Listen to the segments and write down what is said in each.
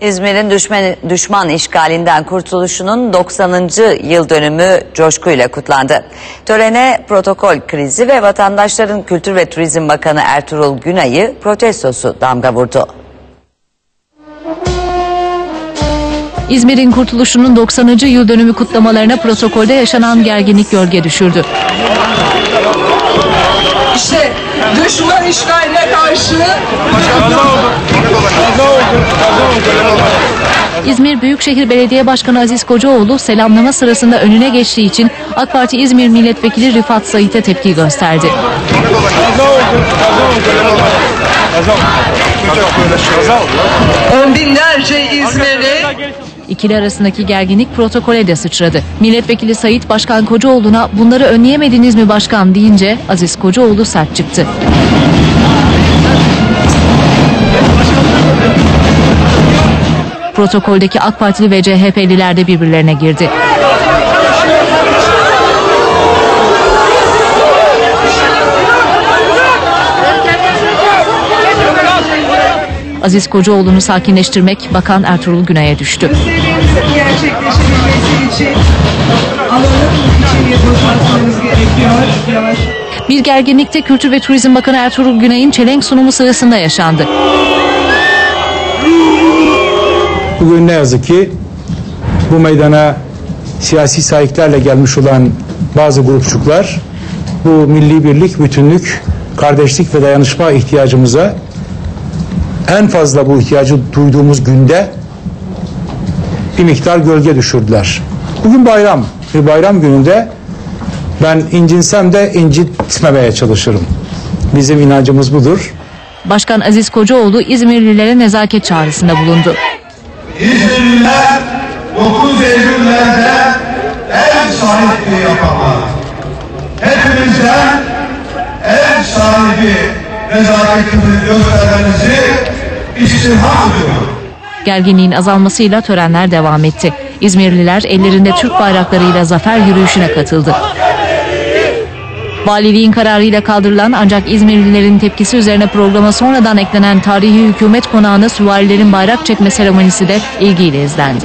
İzmir'in düşman, düşman işgalinden kurtuluşunun 90. yıl dönümü coşkuyla kutlandı. Törene protokol krizi ve vatandaşların Kültür ve Turizm Bakanı Ertuğrul Günay'ı protestosu damga vurdu. İzmir'in kurtuluşunun 90. yıl dönümü kutlamalarına protokolde yaşanan gerginlik gölge düşürdü. İşte düşman işgaline karşı İzmir Büyükşehir Belediye Başkanı Aziz Kocaoğlu selamlama sırasında önüne geçtiği için AK Parti İzmir Milletvekili Rıfat Sait'e tepki gösterdi. on binlerce İzmirli İkili arasındaki gerginlik protokole de sıçradı. Milletvekili Sait Başkan Kocaoğlu'na bunları önleyemediniz mi başkan deyince Aziz Kocaoğlu sert çıktı. Protokoldeki AK Partili ve CHP'liler de birbirlerine girdi. Aziz Kocaoğlu'nu sakinleştirmek Bakan Ertuğrul Günay'a düştü. Bir gerginlikte Kültür ve Turizm Bakanı Ertuğrul Günay'ın çelenk sunumu sırasında yaşandı. Bugün ne yazık ki bu meydana siyasi sahiplerle gelmiş olan bazı grupçuklar bu milli birlik, bütünlük, kardeşlik ve dayanışma ihtiyacımıza en fazla bu ihtiyacı duyduğumuz günde bir miktar gölge düşürdüler. Bugün bayram. Bir bayram gününde ben incinsem de incitmemeye çalışırım. Bizim inancımız budur. Başkan Aziz Kocaoğlu İzmirlilere nezaket çağrısında bulundu. İzmirliler 9 Eylül'lerde ev sahipliği yapamalı. Hepimizden ev sahibi nezaketini göstermenizi istirham ediyorum. Gerginliğin azalmasıyla törenler devam etti. İzmirliler ellerinde Türk bayraklarıyla zafer yürüyüşüne katıldı. Valiliğin kararıyla kaldırılan ancak İzmirlilerin tepkisi üzerine programa sonradan eklenen tarihi hükümet konağına süvarilerin bayrak çekme seremonisi de ilgiyle izlendi.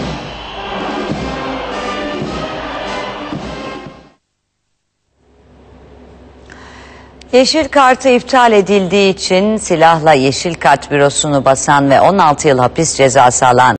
Yeşil kartı iptal edildiği için silahla yeşil kart bürosunu basan ve 16 yıl hapis cezası alan